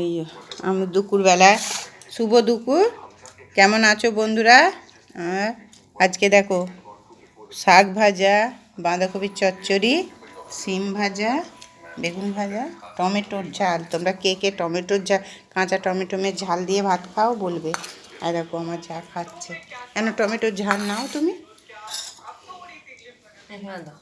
এই আমি দুপুরবেলা শুভ দুপুর। কেমন আছো বন্ধুরা? আজকে দেখো, শাক ভাজা, বাঁধাকপির চচ্চড়ি সিম ভাজা, বেগুন ভাজা, টমেটোর ঝাল। তোমরা কে কে টমেটোর ঝাল, কাঁচা টমেটোমের ঝাল দিয়ে ভাত খাও বলবে। আর দেখো, আমার যা খাচ্ছে। কেন টমেটোর ঝাল নাও তুমি এখানে দাও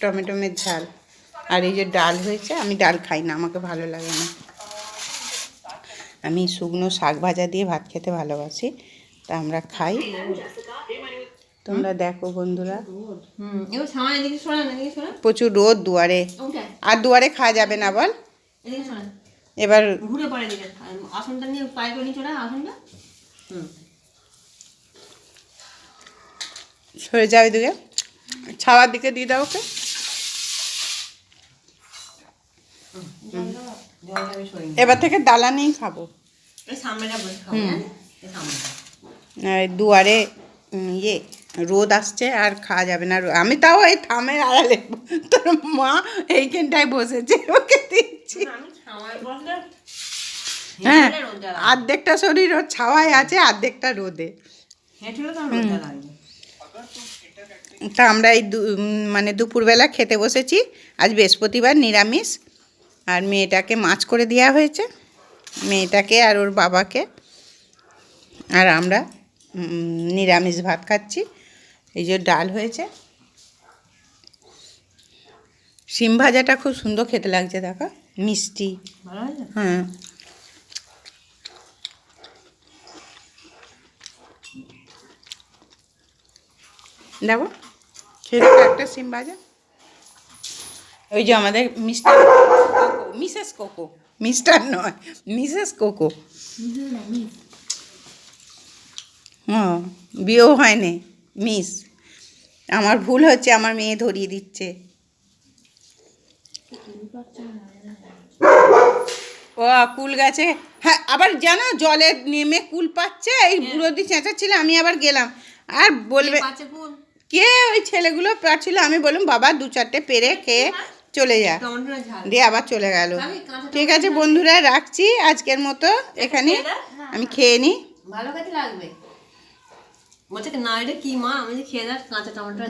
টমেটোমের ঝাল। আর এই যে ডাল হয়েছে আমি ডাল খাই না আমাকে ভালো লাগে না। আমি শুকনো শাক ভাজা দিয়ে ভাত খেতে ভালোবাসি তা আমরা খাই। তোমরা দেখো বন্ধুরা। প্রচুর রোদ দুয়ারে। আর দুয়ারে খাওয়া যাবে না বল। এবার ঘুরে পড়ে এদিকে। আর আসনটা নিয়ে পায়ে করে নিয়ে আসনটা। সরে যাও এদিকে ছাওয়ার দিকে দিয়ে দাও ওকে জলটা আমি সরিয়ে নিই। এবার থেকে দালানেই খাব। হ্যাঁ? আর দুয়ারে ইয়ে রোদ আসছে আর খাওয়া যাবে না। আমি তাও এই থামের আড়ালে তোর মা এইখানটায় বসেছে ওকে দিচ্ছি। হ্যাঁ অর্ধেকটা শরীর ওর ছাওয়ায় আছে অর্ধেকটা রোদে। তো আমার এই দু- মানে দুপুরবেলা খেতে বসেছি। আজ বৃহস্পতিবার নিরামিষ। আর মেয়েটাকে মাছ করে দেওয়া হয়েছে। মেয়েটাকে আর ওর বাবাকে। আর আমরা নিরামিষ ভাত খাচ্ছি। এই যে ডাল হয়েছে। শিম ভাজাটা খুব সুন্দর খেতে লাগছে, দেখো। মিষ্টি। হ্যাঁ। দেখো দেখো একটা সিম ভাজা। ওই যে আমাদের Mr Coco Mrs Coco. Mr নয় মিসেস কোকো। হ্যাঁ বিয়েও হয়নি মিস। আমার ভুল হচ্ছে আমার মেয়ে ধরিয়ে দিচ্ছে। ও কুল গাছে। হ্যাঁ আবার জানো জলে নেমে কুল পাচ্ছে এই বুড়ো দি চেঁচাচ্ছিল আমি আবার গেলাম। আর বলবে কে ওই ছেলেগুলো পাচ্ছিল? আমি বললাম বাবা দু চারটে পেরে খেয়ে চলে যা। দিয়ে আবার চলে গেল। ঠিক আছে বন্ধুরা রাখছি। আজকের মতো এখানে আমি খেয়ে নিই ভালো খেতে লাগবে। বলছে না এটা কি মা? আমি যে খেয়ে দেখ কাঁচা টমেটো